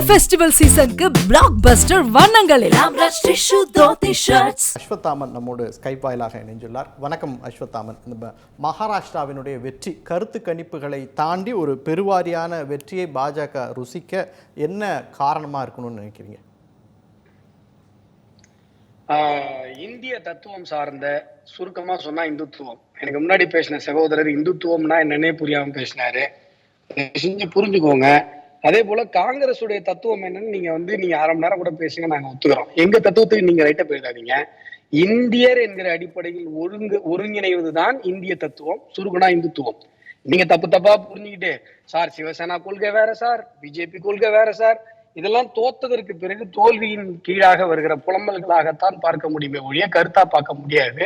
இந்த ஃபெஸ்டிவல் சீசனுக்கு பிளாக் பஸ்டர் வண்ணங்களில் அஸ்வத்தாமன் நம்மோடு ஸ்கைப் வாயிலாக இணைஞ்சுள்ளார் வணக்கம் அஸ்வத்தாமன். இந்த ம- மகாராஷ்டிராவினுடைய வெற்றி கருத்து கணிப்புகளை தாண்டி ஒரு பெருவாரியான வெற்றியை பாஜக ருசிக்க என்ன காரணமாக இருக்கணும்னு நினைக்கிறீங்க? ஆஹ் இந்திய தத்துவம் சார்ந்த சுருக்கமா சொன்னா இந்துத்துவம். எனக்கு முன்னாடி பேசின சகோதரர் இந்துத்துவம்னா என்னன்னே புரியாம பேசினாரு. செஞ்சு புரிஞ்சுக்கோங்க. அதே போல காங்கிரஸுடைய தத்துவம் என்னன்னு நீங்க வந்து நீங்க அரை மணி நேரம் கூட பேசுங்க நாங்க ஒத்துக்கிறோம். எங்க தத்துவத்துக்கு நீங்க ரைட்டா போயிடாதீங்க இந்தியர் என்கிற அடிப்படையில் ஒருங்கு ஒருங்கிணைவதுதான் இந்திய தத்துவம் சுருக்கனா இந்துத்துவம். நீங்க தப்பு தப்பா புரிஞ்சுக்கிட்டு சார் சிவசேனா கொள்கை வேற சார் பிஜேபி கொள்கை வேற சார் இதெல்லாம் தோத்ததற்கு பிறகு தோல்வியின் கீழாக வருகிற புலம்பல்களாகத்தான் பார்க்க முடியுமே ஒழிய கருத்தா பார்க்க முடியாது.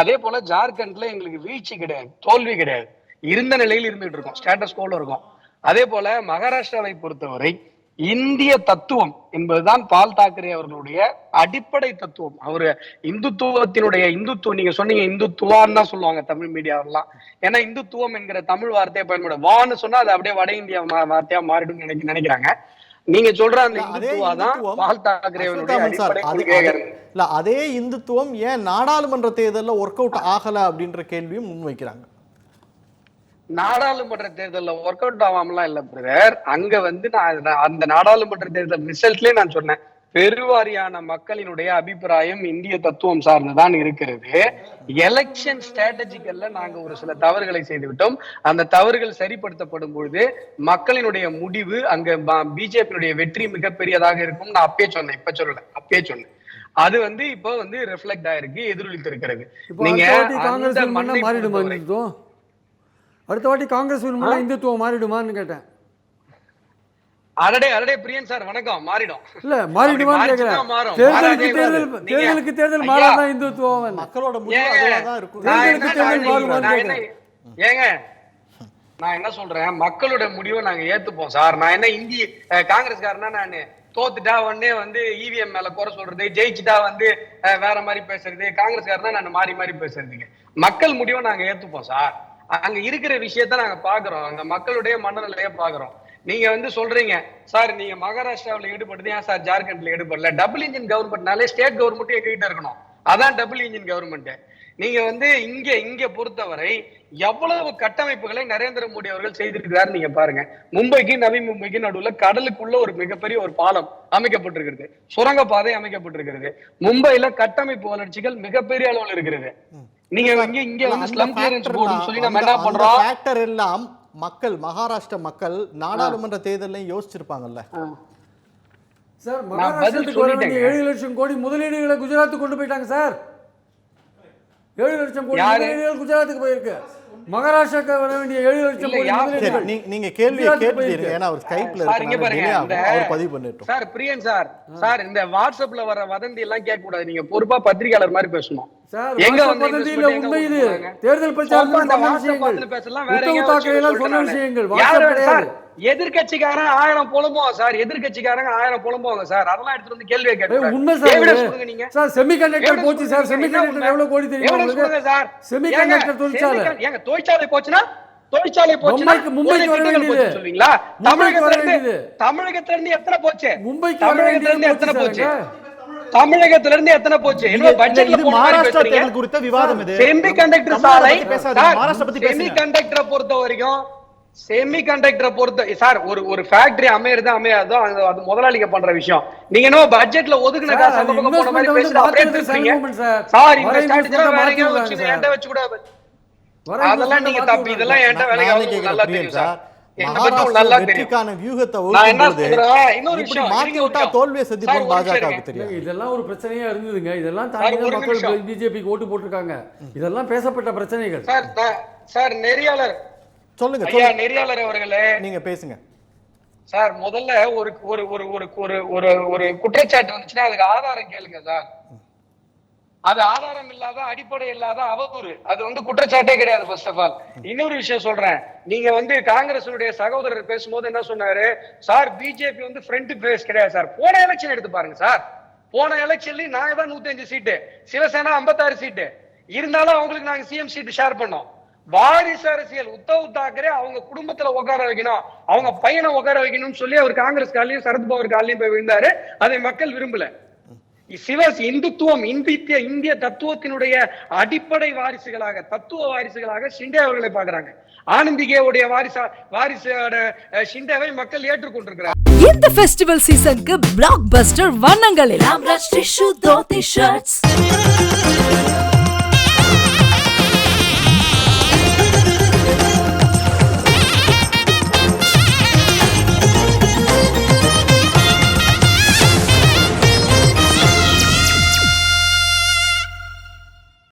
அதே போல ஜார்க்கண்ட்ல எங்களுக்கு வீழ்ச்சி கிடையாது தோல்வி கிடையாது. இருந்த நிலையில் இருந்துட்டு இருக்கோம். ஸ்டேட்டஸ் கோல இருக்கும். அதே போல மகாராஷ்டிராவை பொறுத்தவரை இந்திய தத்துவம் என்பதுதான் பால் தாக்கரே அவர்களுடைய அடிப்படை தத்துவம். அவரு இந்துத்துவத்தினுடைய இந்துத்துவம் நீங்க சொன்னீங்க இந்துத்துவான்னு தான் சொல்லுவாங்க தமிழ் மீடியாவெல்லாம் ஏன்னா இந்துத்துவம் என்கிற தமிழ் வார்த்தையை பயன்பட வான்னு சொன்னா அது அப்படியே வட இந்தியா வார்த்தையா மாறிடும் நினைக்க நினைக்கிறாங்க. நீங்க சொல்ற அந்த இந்துத்துவா தான் பால் தாக்கரேவனுடைய இல்ல அதே இந்துத்துவம் ஏன் நாடாளுமன்ற தேர்தலில் ஒர்க் அவுட் ஆகல அப்படின்ற கேள்வியும் முன்வைக்கிறாங்க. நாடாளுமன்ற தேர்தல்ல ஒர்க் அவுட் ஆகாமலாம் இல்ல பிரதர் அங்க வந்து நான் அந்த நாடாளுமன்ற தேர்தல் ரிசல்ட்லயே நான் சொன்னேன். பெருவாரியான மக்களினுடைய அபிப்பிராயம் இந்திய தத்துவம் சார்ந்துதான் இருக்கிறது. எலெக்ஷன் ஸ்ட்ராட்டஜிக்கல்ல நாங்க ஒரு சில தவறுகளை செய்து விட்டோம் அந்த தவறுகள் சரிப்படுத்தப்படும் பொழுது மக்களினுடைய முடிவு அங்க பிஜேபியினுடைய வெற்றி மிகப்பெரியதாக இருக்கும். நான் அப்பயே சொன்னேன் இப்ப சொல்லல அப்பயே சொன்னேன். அது வந்து இப்போ வந்து ரிஃப்ளெக்ட் ஆயிருக்கு எதிரொலித்து இருக்கிறது. நீங்க அடுத்த வாட்டி காங்கிரஸ் பொறுத்தவரை- இந்துத்துவம் மாறிடுமான்னு கேட்டேன். அடடே அடடே பிரியன் சார் வணக்கம். மாறிடும். இல்ல மாறிடுமான்னு கேக்குறேன். தேர்தலுக்கு தேர்தல் தேர்தலுக்கு தேர்தல். மாறாதான் இந்துத்துவம் மக்களோட இருக்கும். நான் தேர்தலுக்கு என்ன தேர்தல் மாறுமான்னு ஏங்க நான் என்ன சொல்றேன்? மக்களோட முடிவை நாங்க ஏத்துப்போம் சார். நான் என்ன இந்தி காங்கிரஸ்காரனா நான்? தோத்துட்டா உடனே வந்து இவிஎம் மேல குறை சொல்றது ஜெயிச்சுட்டா வந்து வேற மாதிரி பேசுறது காங்கிரஸ்காரனா நான் மாறி மாறி பேசுறதுக்கு மக்கள் முடிவை நாங்க ஏத்துப்போம் சார். அங்க இருக்கிற விஷயத்த நாங்க பாக்குறோம். அங்க மக்களுடைய மனநிலைய பாக்குறோம். நீங்க வந்து சொல்றீங்க சார் நீங்க மகாராஷ்டிராவுல ஈடுபடுது ஏன் சார் ஜார்க்கண்ட்ல ஈடுபடல? டபுள் இன்ஜின் கவர்மெண்ட்னாலே ஸ்டேட் கவர்மெண்ட் எங்ககிட்ட இருக்கணும். அதான் டபுள் இன்ஜின் கவர்மெண்ட் நீங்க வந்து இங்க இங்க பொறுத்தவரை எவ்வளவு கட்டமைப்புகளை நரேந்திர மோடி அவர்கள் செய்திருக்கிறார் நீங்க பாருங்க. மும்பைக்கு நவி மும்பைக்கு நடுவுல கடலுக்குள்ள ஒரு மிகப்பெரிய ஒரு பாலம் அமைக்கப்பட்டிருக்கிறது. சுரங்க பாதை அமைக்கப்பட்டிருக்கிறது. மும்பைல கட்டமைப்பு வளர்ச்சிகள் மிகப்பெரிய அளவில் இருக்கிறது. நீங்க இங்க இங்க வந்து ஸ்லம் கிளியரன்ஸ் போர்டுன்னு சொல்லி நம்ம என்ன பண்றோம்? ஃபேக்டர் எல்லாம் மக்கள் மகாராஷ்டிர மக்கள் நாடாளுமன்ற தேர்தலையும் யோசிச்சிருப்பாங்கல்ல. சார் மகாராஷ்டிரத்துக்கு வர வேண்டிய சொல்லிட்டேங்க. ஏழு லட்சம் கோடி முதலீடுகளை குஜராத்துக்கு கொண்டு போயிட்டாங்க சார். ஏழு லட்சம் கோடி? முதலீடுகள் குஜராத்துக்கு போயிருக்கு. மகாராஷ்டிராக்கு வர வேண்டிய ஏழு லட்சம் நீங்க குஜராத்துக்கு கேட்டுருங்க. ஏன்னா அவர் ஸ்கைப்ல அவர் பதிவு பண்ணிட்டோம். சார் பிரியன் சார் சார் இந்த வாட்ஸ்அப்ல வர வதந்தி எல்லாம் கேட்க கூடாது நீங்க பொறுப்பா பத்திரிகையாளர் மாதிரி பேசணும். சார் எங்க உண்மை இது? தேர்தல் பார்த்து பேசலாம், வேற சொன்ன விஷயங்கள் வாட்ஸ்அப் எதிர்க்கட்சிக்காரன் ஆயிரம் புலம்புவான் சார். எதிர்க்கட்சிக்காரங்க ஆயிரம் புலம்புவாங்க சார். அதெல்லாம் எடுத்துட்டு வந்து கேள்வியை ஏய், கேட்க உண்மை சார் எவிடன்ஸ் இது. கொடுங்க நீங்க. சார் செமிகண்டக்டர் Evidence போச்சு சார். உண்மை? எவ்வளவு கோடி தெரியுமா சார். செமிகண்டக்டர் ஏங்க, தொழிற்சாலை. தொழிற்சாலை போச்சுன்னா தொழிற்சாலை போச்சுன்னா மும்பைக்கு- வர வேண்டியது. தமிழகத்துல இருந்து. தமிழகத்துல இருந்து எத்தனை போச்சு? மும்பைக்கு தமிழகத்துல இருந்து எத்தனை போச்சு. தமிழகத்துல இருந்து எத்தனை போச்சு? என்ன பட்ஜெட்ல போன மாதிரி பேசுறீங்க. குறித்த விவாதம் இது. செமி கண்டக்டர் சாலை செமி கண்டக்டரை பொறுத்த வரைக்கும் செமி கண்டக்டரை பொறுத்த சார் ஒரு ஒரு ஃபேக்டரி அமையறது அமையாதோ அது முதலாளிங்க பண்ற விஷயம். நீங்க என்ன பட்ஜெட்ல ஒதுக்குன காசு அந்த பக்கம் போன மாதிரி மாத்துறது சார். இந்த ஸ்ட்ராட்டஜி வேற எங்கேயாவது வச்சு கூட அதெல்லாம் நீங்க தப்பு. இதெல்லாம் என்கிட்ட வேலைக்கு நல்லா தெரியும் சார். வெற்றிக்கான வியூகத்தை இப்படி மாத்தி ஒரு விட்டா நிமிஷம். தோல்வியை சார், சந்திப்போம் ஒரு நிமிஷம் பாஜகவுக்கு இருங்க. தெரியும் இதெல்லாம் ஒரு பிரச்சனையா இருந்ததுங்க. இதெல்லாம் தாண்டி மக்கள். பிஜேபிக்கு ஓட்டு போட்டிருக்காங்க. இதெல்லாம் பேசப்பட்ட பிரச்சனைகள். சார் நெறியாளர். சொல்லுங்க ஐயா நெறியாளர் அவர்களே. நீங்க பேசுங்க. சார் முதல்ல ஒரு ஒரு ஒரு ஒரு ஒரு ஒரு ஒரு குற்றச்சாட்டு வந்துச்சுன்னா அதுக்கு ஆதாரம் கேளுங்க சார். அது ஆதாரம் இல்லாத அடிப்படை இல்லாத அவதூறு. அது வந்து குற்றச்சாட்டே கிடையாது ஃபர்ஸ்ட் ஆஃப் ஆல் இன்னொரு விஷயம் சொல்றேன். நீங்க வந்து காங்கிரசுடைய சகோதரர் பேசும்போது என்ன சொன்னாரு? சார் பிஜேபி வந்து ஃப்ரண்ட் பேஸ் கிடையாது சார். போன எலெக்ஷன் எடுத்து பாருங்க சார். போன எலெக்ஷன்லயும் நாங்க தான் நூத்தி அஞ்சு சீட்டு சிவசேனா ஐம்பத்தாறு சீட்டு இருந்தாலும் அவங்களுக்கு நாங்க சிஎம் சீட் ஷேர் பண்ணோம். வாரிசு அரசியல் உத்தவ் தாக்கரே அவங்க குடும்பத்துல உட்கார வைக்கணும். அவங்க பையனை உட்கார வைக்கணும்னு சொல்லி அவர் காங்கிரஸ் காலையும் சரத்பவர் காலையும் போய் விழுந்தாரு. அதை மக்கள் விரும்பல. சிவஸ் இந்துத்துவம் இந்திய இந்திய தத்துவத்தினுடைய அடிப்படை வாரிசுகளாக தத்துவ வாரிசுகளாக ஷிண்டே அவர்களை பாக்குறாங்க ஆனந்திகேவுடைய வாரிசா வாரிசோட ஷிண்டேவை மக்கள் ஏற்றுக்கொண்டிருக்கிறார் இந்த ஃபெஸ்டிவல் சீசனுக்கு பிளாக் பஸ்டர் வண்ணங்களில்